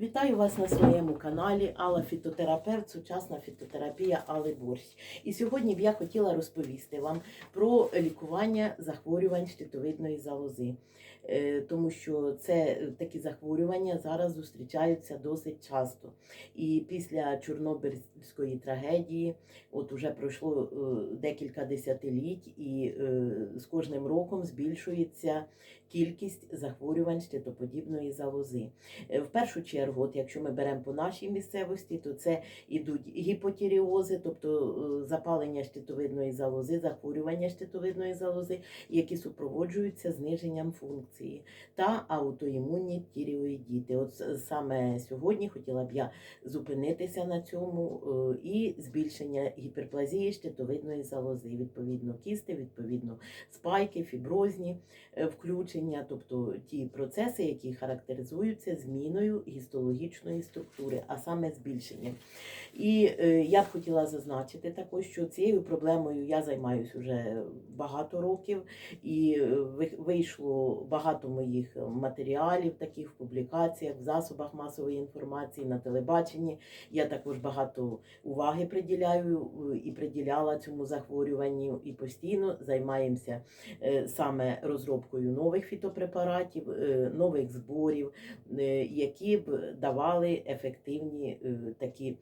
Вітаю вас на своєму каналі Алла Фітотерапевт, сучасна фітотерапія Алли Борщ. І сьогодні б я хотіла розповісти вам про лікування захворювань щитовидної залози, Е, тому що це такі захворювання зараз зустрічаються досить часто. І після Чорнобильської трагедії, от уже пройшло е, декілька десятиліть, і е, з кожним роком збільшується кількість захворювань щитоподібної залози. Е, В першу чергу, от якщо ми беремо по нашій місцевості, то це ідуть гіпотіріози, тобто е, запалення щитовидної залози, захворювання щитовидної залози, які супроводжуються зниженням функції та аутоімунні тіріоїдіти. От саме сьогодні хотіла б я зупинитися на цьому е, і збільшення гіперплазії щитовидної залози, відповідно кісти, відповідно спайки, фіброзні е, включення, тобто ті процеси, які характеризуються зміною гістологічної структури, а саме збільшенням. І е, я б хотіла зазначити також, що цією проблемою я займаюся вже багато років, і е, вийшло багато моїх матеріалів, таких в публікаціях, в засобах масової інформації, на телебаченні. Я також багато уваги приділяю е, і приділяла цьому захворюванню, і постійно займаємося саме розробкою нових фітопрепаратів, е, нових зборів, е, які б давали ефективні е, такі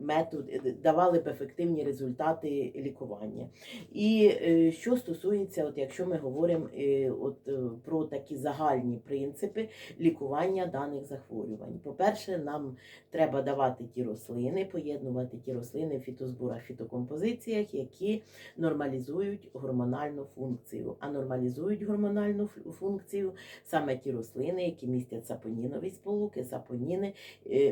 методи, е, давали б ефективні результати лікування. І е, що стосується, от якщо ми говоримо е, от, про такі загальні принципи лікування даних захворювань. По-перше, нам треба давати ті рослини, поєднувати ті рослини в фітозборах, фітокомпозиціях, які нормалізують гормональну функцію. А нормалізують гормональну функцію саме ті рослини, які містять сапонінові сполуки, сапоніни,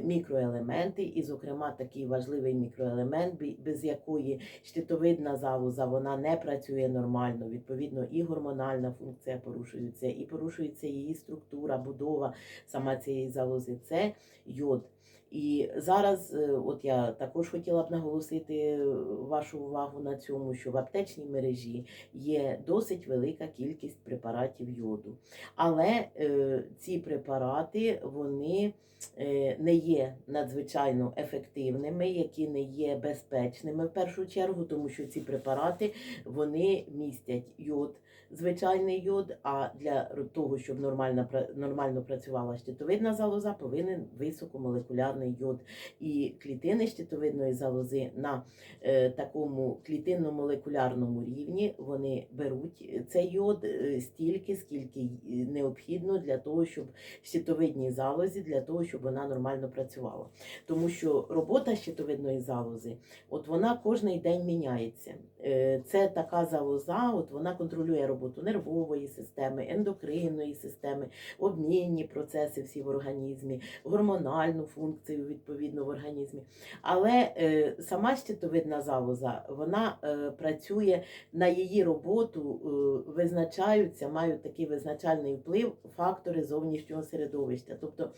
мікроелементи, і, зокрема, такий важливий мікроелемент, без якої щитовидна залоза вона не працює нормально. Відповідно, і гормональна функція порушується, і порушується її структура, будова сама цієї залози. Це йод. І зараз, е, от я також хотіла б наголосити е, вашу увагу на цьому, що в аптечній мережі є досить велика кількість препаратів йоду. Але е, ці препарати вони е, не є надзвичайно ефективними, які не є безпечними в першу чергу, тому що ці препарати вони містять йод, звичайний йод. А для того, щоб нормально, нормально працювала щитовидна залоза, повинен високомолекулярний йод. І клітини щитовидної залози на е, такому клітинно-молекулярному рівні вони беруть цей йод е, стільки, скільки необхідно для того, щоб щитовидній залозі, для того, щоб вона нормально працювала. Тому що робота щитовидної залози, от вона кожний день міняється. Е, Це така залоза, от вона контролює роботу нервової системи, ендокринної системи, обмінні процеси всі в організмі, гормональну функцію відповідно в організмі. Але е, сама щитовидна залоза вона е, працює на її роботу, е, визначаються, мають такий визначальний вплив фактори зовнішнього середовища. Тобто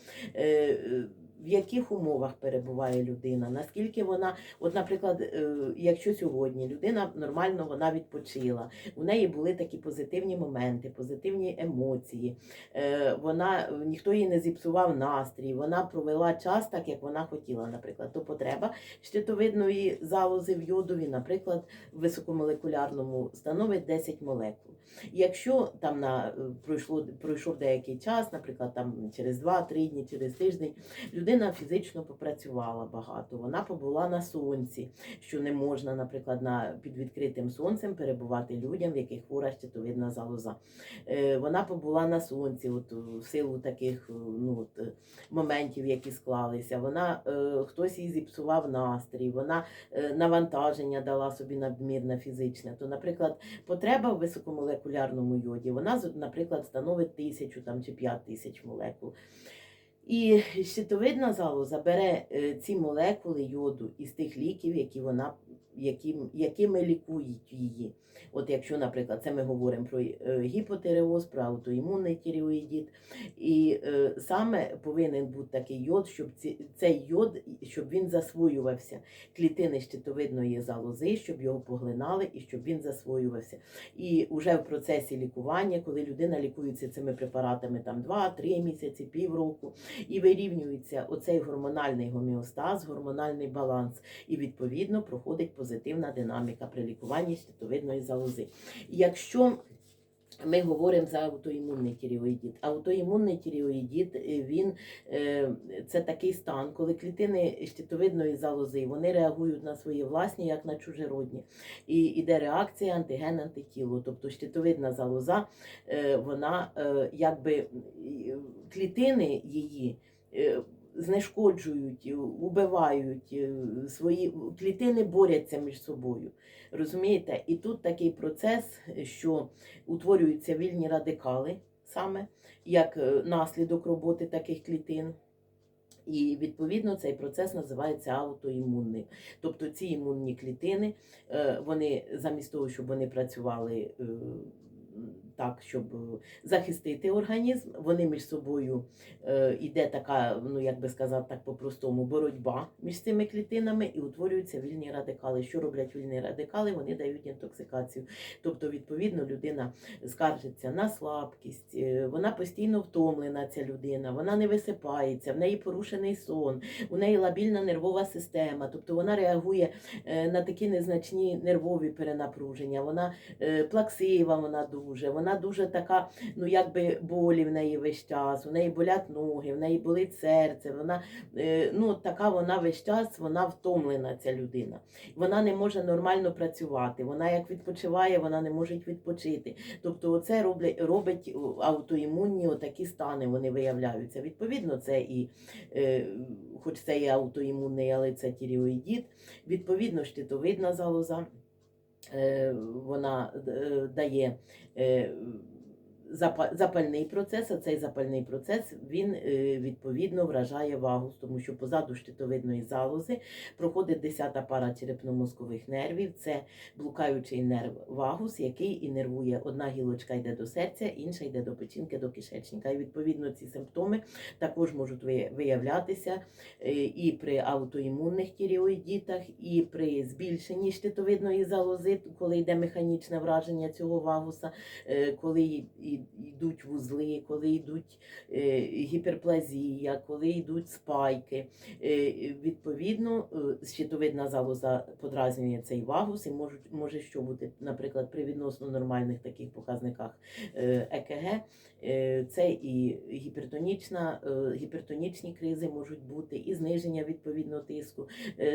в яких умовах перебуває людина, наскільки вона, от, наприклад, е, якщо сьогодні людина нормально вона відпочила, у неї були такі позитивні моменти, позитивні емоції, е, вона ніхто їй не зіпсував настрій, вона провела час так, як вона хотіла, наприклад, то потреба щитовидної залози в йодові, наприклад, в високомолекулярному становить 10 молекул. Якщо там на е, пройшло пройшов деякий час, наприклад, там через 2-3 дні, через тиждень, людина фізично попрацювала багато, вона побула на сонці, що не можна, наприклад, на під відкритим сонцем перебувати людям, в яких хвора щитовидна залоза. Е, Вона побула на сонці, от в силу таких е, ну, от, е, моментів, які склалися. Вона е, хтось їй зіпсував настрій, вона е, навантаження дала собі надмірне фізичне. То, наприклад, потреба в високомолекулярному йоді, вона, наприклад, становить тисячу там, чи п'ять тисяч молекул. І щитовидна залоза бере е, ці молекули йоду із тих ліків, які вона яким, якими лікують її. От якщо, наприклад, це ми говоримо про е, гіпотиреоз, про аутоімунний тіреоїдіт, і е, саме повинен бути такий йод, щоб ці, цей йод, щоб він засвоювався клітини щитовидної залози, щоб його поглинали і щоб він засвоювався. І вже в процесі лікування, коли людина лікується цими препаратами там 2-3 місяці, півроку, і вирівнюється оцей гормональний гомеостаз, гормональний баланс, і відповідно проходить позитивна динаміка при лікуванні щитовидної залози. Якщо ми говоримо за аутоімунний тіреоїдіт. Аутоімунний тіреоїдіт, е, він е, це такий стан, коли клітини щитовидної залози вони реагують на свої власні, як на чужеродні. І йде реакція антиген антитіло. Тобто щитовидна залоза, е, вона якби клітини її. Знешкоджують, е, убивають е, свої клітини борються між собою. Розумієте? І тут такий процес, що утворюються вільні радикали саме як е, наслідок роботи таких клітин. І відповідно цей процес називається аутоімунним. Тобто ці імунні клітини, вони замість того, щоб вони працювали так, щоб е, захистити організм, вони між собою е, іде така, ну як би сказати так по-простому, боротьба між цими клітинами і утворюються вільні радикали. Що роблять вільні радикали? Вони дають інтоксикацію. Тобто, відповідно, людина скаржиться на слабкість, е, вона постійно втомлена, ця людина, вона не висипається, в неї порушений сон, у неї лабільна нервова система, тобто вона реагує на такі незначні нервові перенапруження, вона плаксива, вона дуже, вона дуже така, ну якби болі в неї весь час, у неї болять ноги, в неї болить серце, вона е, ну така вона весь час, вона втомлена, ця людина. Вона не може нормально працювати. Вона як відпочиває, вона не може відпочити. Тобто, це роблять робить аутоімунні отакі стани, вони виявляються. Відповідно, це і, е, хоч це і аутоімунний, але це тіріоїдіт. Відповідно, щитовидна залоза. Е, Вона е, дає е, запальний процес, а цей запальний процес він е, відповідно вражає вагус, тому що позаду щитовидної залози проходить 10 пара черепно-мозкових нервів. Це блукаючий нерв вагус, який інервує одна гілочка йде до серця, інша йде до печінки, до кишечника. І відповідно ці симптоми також можуть виявлятися е, і при аутоімунних тіреоїдітах, і при збільшенні щитовидної залози, коли йде механічне враження цього вагуса, е, коли і- йдуть вузли, коли йдуть е, гіперплазія, коли йдуть спайки. Е, Відповідно, е, щитовидна залоза подразнює цей вагус і може, може що бути, наприклад, при відносно нормальних таких показниках ЕКГ. Це і гіпертонічна, гіпертонічні кризи можуть бути, і зниження відповідно тиску,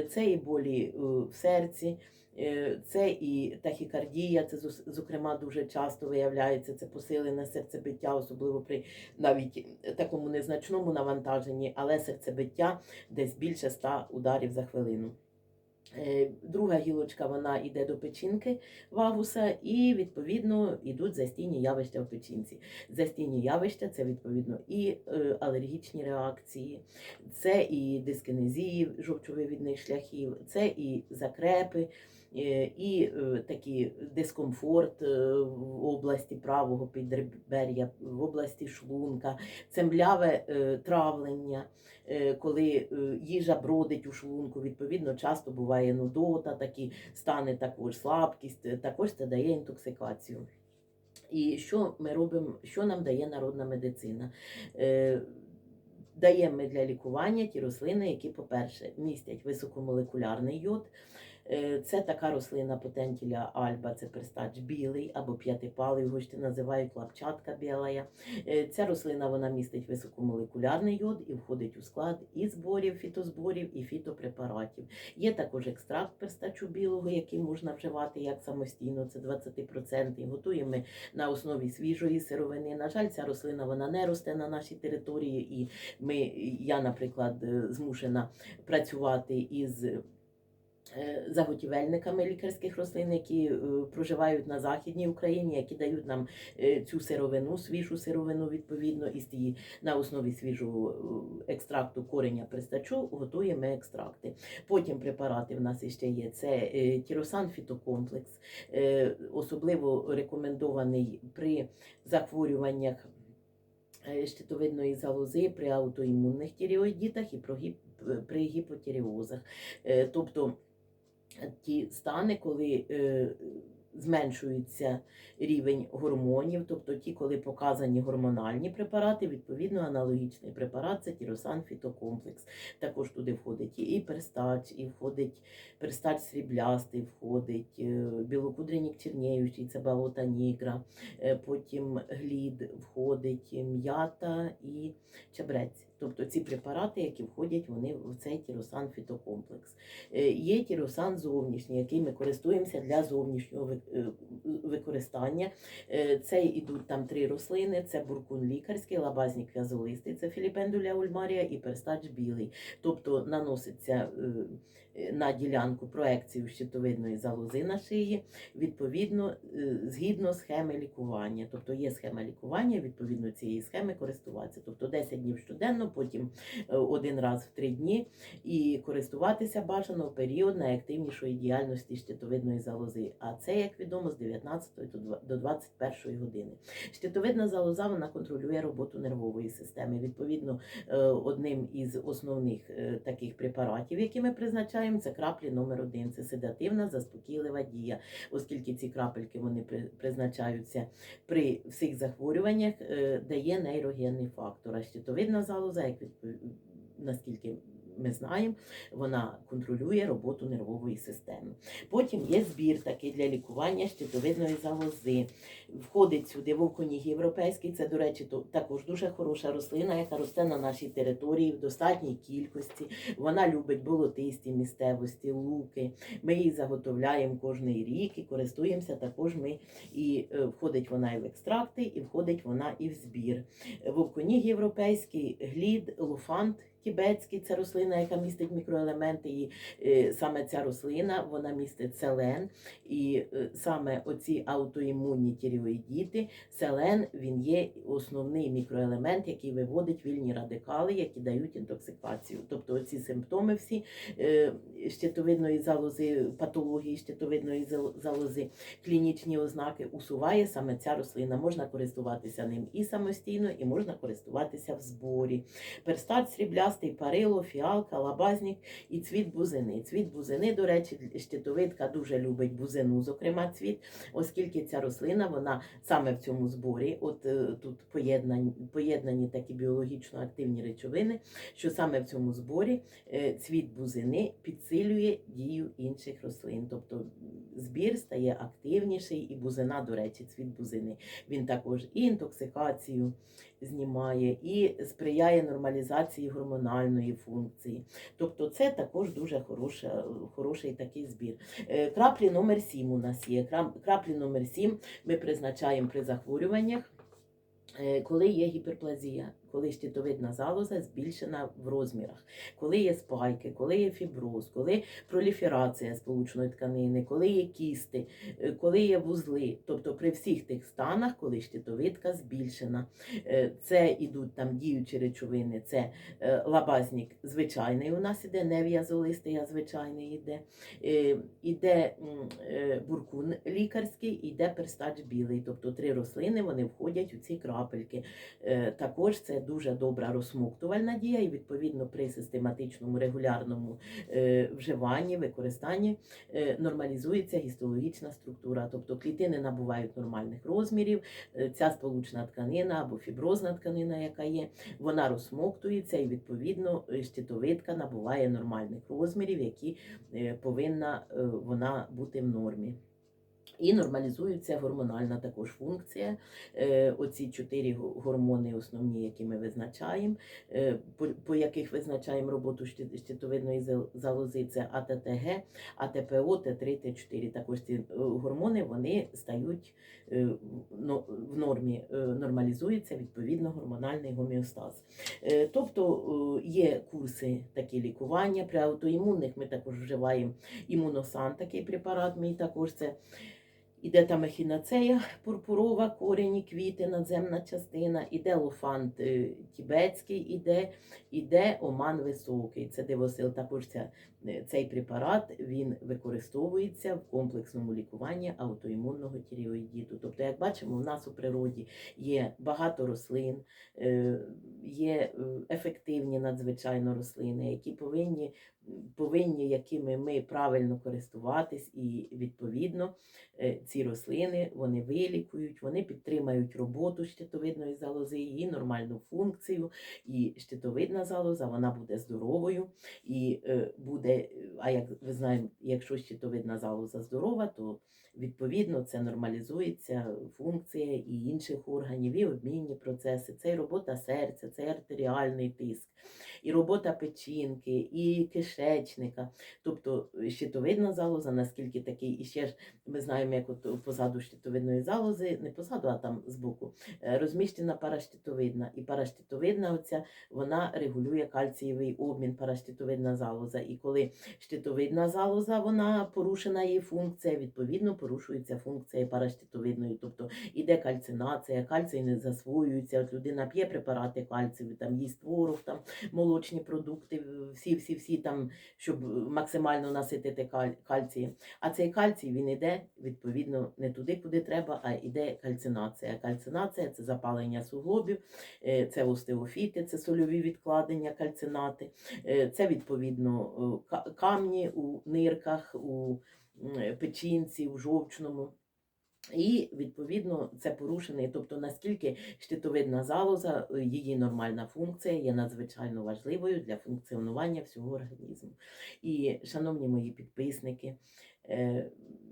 це і болі в серці. Е, Це і тахікардія, це зокрема дуже часто виявляється, це посилене серцебиття, особливо при навіть такому незначному навантаженні, але серцебиття десь більше 100 ударів за хвилину. Е, Друга гілочка вона йде до печінки вагуса, і відповідно йдуть застійні явища в печінці. Застійні явища це відповідно і е, алергічні реакції, це і дискінезії жовчовивідних шляхів, це і закрепи, е, і е, такий дискомфорт е, в області правого підребер'я, в області шлунка, це мляве е, травлення, е, коли е, їжа бродить у шлунку, відповідно, часто буває нудота, такі стани також слабкість, е, також це дає інтоксикацію. І що ми робимо, що нам дає народна медицина? Е, Даємо ми для лікування ті рослини, які, по-перше, містять високомолекулярний йод. Е, Це така рослина потентіля альба, це перстач білий або п'ятипалий, його ще називають лапчатка білая. Е, Ця рослина вона містить високомолекулярний йод і входить у склад і зборів, фітозборів, і фітопрепаратів. Є також екстракт перстачу білого, який можна вживати як самостійно, це 20%. Готуємо ми на основі свіжої сировини. На жаль, ця рослина вона не росте на нашій території, і ми, я, наприклад, е, змушена працювати із заготівельниками лікарських рослин, які е, проживають на Західній Україні, які дають нам е, цю сировину, свіжу сировину, відповідно, і з тієї на основі свіжого е, екстракту кореня пристачу готуємо екстракти. Потім препарати в нас іще є. Це е, тіросан фітокомплекс, е, особливо рекомендований при захворюваннях е, щитовидної залози при аутоімунних тіреоїдітах і при гіпотіреозах. Е, Тобто ті стани, коли е, зменшується рівень гормонів, тобто ті, коли показані гормональні препарати, відповідно аналогічний препарат це тіросан фітокомплекс. Також туди входить і перстач, і входить перстач сріблястий, входить е, білокудренік черніючий, це балота нігра, е, потім глід входить м'ята і чебрець. Тобто ці препарати, які входять вони в цей тіросан фітокомплекс. Е, Є тіросан зовнішній, який ми користуємося для зовнішнього е, використання. Е, Це йдуть там три рослини: це буркун лікарський, лабазник в'язолистий, це філіпендуля ульмарія і перстач білий. Тобто наноситься на ділянку проекцію щитовидної залози на шиї, відповідно, е, згідно схеми лікування. Тобто є схема лікування, відповідно цієї схеми користуватися. Тобто 10 днів щоденно, потім е, один раз в 3 дні, і користуватися бажано в період найактивнішої діяльності щитовидної залози. А це, як відомо, з 19 до 21 години. Щитовидна залоза вона контролює роботу нервової системи. Відповідно, е, одним із основних таких препаратів, які ми призначаємо, це краплі номер один. Це седативна заспокійлива дія, оскільки ці крапельки вони при- призначаються при всіх захворюваннях, е, дає нейрогенний фактор. А щитовидна залоза, як наскільки ми знаємо, вона контролює роботу нервової системи. Потім є збір такий для лікування щитовидної залози. Входить сюди вовконіг європейський. Це, до речі, також дуже хороша рослина, яка росте на нашій території в достатній кількості. Вона любить болотисті місцевості, луки. Ми її заготовляємо кожний рік і користуємося також ми і е, входить вона і в екстракти, і входить вона і в збір. Вовконіг європейський, глід, луфант. Тібетський це рослина, яка містить мікроелементи, і е, саме ця рослина вона містить селен. І е, саме оці аутоімунні тіреоїдіти, селен він є основний мікроелемент, який виводить вільні радикали, які дають інтоксикацію. Тобто оці симптоми всі е, щитовидної залози, патології щитовидної залози, клінічні ознаки усуває саме ця рослина. Можна користуватися ним і самостійно, і можна користуватися в зборі. Перстат сріблястий, парило, фіалка, лабазнік і цвіт бузини. Цвіт бузини, до речі, щитовидка дуже любить бузину, зокрема цвіт, оскільки ця рослина, вона саме в цьому зборі, от е, тут поєднані, поєднані такі біологічно активні речовини, що саме в цьому зборі е, цвіт бузини підсилює дію інших рослин. Тобто збір стає активніший, і бузина, до речі, цвіт бузини. Він також і інтоксикацію знімає, і сприяє нормалізації гормональної функції. Тобто це також дуже хороша, хороший такий збір. Е, Краплі номер 7 у нас є. Краплі номер 7 ми призначаємо при захворюваннях. е, Коли є гіперплазія, коли щитовидна залоза збільшена в розмірах, коли є спайки, коли є фіброз, коли проліферація сполучної тканини, коли є кісти, е, коли є вузли, тобто при всіх тих станах, коли щитовидка збільшена, Е, це ідуть там діючі речовини, це е, лабазнік звичайний у нас іде, не в'язолистий, а звичайний іде. Іде буркун лікарський, іде перстач білий. Тобто три рослини вони входять у ці крапельки. Також це дуже добра розсмоктувальна дія, і відповідно при систематичному регулярному е, вживанні, використанні е, нормалізується гістологічна структура. Тобто клітини набувають нормальних розмірів, е, ця сполучна тканина або фіброзна тканина, яка є, вона розсмоктується і відповідно щитовидка набуває нормальних розмірів, які повинна вона бути в нормі. І нормалізується гормональна також функція. Е, Оці чотири гормони основні, які ми визначаємо, е, по, яких визначаємо роботу щитовидної зал- залози, це АТТГ, АТПО, Т3, Т4. Також ці е, гормони вони стають е, в нормі, нормалізується відповідно гормональний гомеостаз. Тобто є курси такі лікування. При аутоімунних ми також вживаємо імуносан, такий препарат, мій також це. Іде там ехінацея пурпурова, корені, квіти, надземна частина, іде лофант е, тібетський, іде, іде оман високий. Це дивосил. Також ця, е, цей препарат він використовується в комплексному лікуванні аутоімунного тіреоїдіту. Тобто, як бачимо, в нас у природі є багато рослин, е, є ефективні надзвичайно рослини, які повинні, повинні якими ми правильно користуватись, і відповідно е, ці рослини вони вилікують, вони підтримають роботу щитовидної залози, її нормальну функцію. І щитовидна залоза вона буде здоровою і е, буде. А як ви знаємо, якщо щитовидна залоза здорова, то відповідно це нормалізується функція і інших органів, і обмінні процеси. Це і робота серця, це і артеріальний тиск, і робота печінки, і кишечника. Тобто е, щитовидна залоза, наскільки такий, і ще ж ми знаємо, як от позаду щитовидної залози, не позаду, а там збоку, е, розміщена паращитовидна. І паращитовидна оця, вона регулює кальцієвий обмін, паращитовидна залоза. І коли щитовидна залоза, вона порушена її функція, відповідно порушується функція паращитовидної. Тобто іде кальцинація, кальцій не засвоюється. От людина п'є препарати кальцію, там їсть творог, там молочні продукти, всі, всі, щоб максимально наситити каль- кальцієм. А цей кальцій він іде відповідно не туди, куди треба, а йде кальцинація. Кальцинація це запалення суглобів, е, це остеофіти, це сольові відкладення, кальцинати, е, це відповідно е, камні у нирках, у печінці, у жовчному. І відповідно це порушений, тобто наскільки щитовидна залоза, е, її нормальна функція є надзвичайно важливою для функціонування всього організму. І, шановні мої підписники,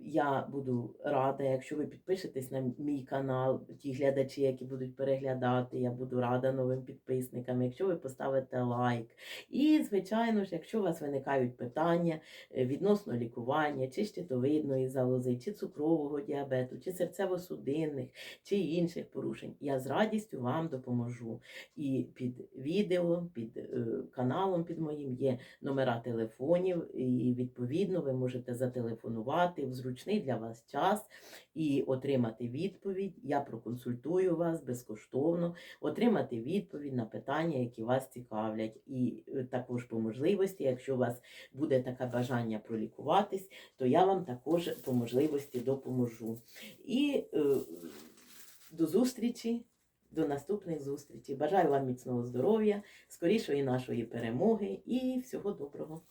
я буду рада, якщо ви підпишетесь на мій канал, ті глядачі, які будуть переглядати, я буду рада новим підписникам, якщо ви поставите лайк. І, звичайно ж, якщо у вас виникають питання е, відносно лікування, чи щитовидної залози, чи цукрового діабету, чи серцево-судинних, чи інших порушень, я з радістю вам допоможу. І під відео, під е, каналом під моїм є номера телефонів, і відповідно ви можете зателефонувати в зручний для вас час і отримати відповідь. Я проконсультую вас безкоштовно, отримати відповідь на питання, які вас цікавлять. І е, також по можливості, якщо у вас буде таке бажання пролікуватись, то я вам також по можливості допоможу. І е, до зустрічі. До наступних зустрічей. Бажаю вам міцного здоров'я, скорішої нашої перемоги і всього доброго.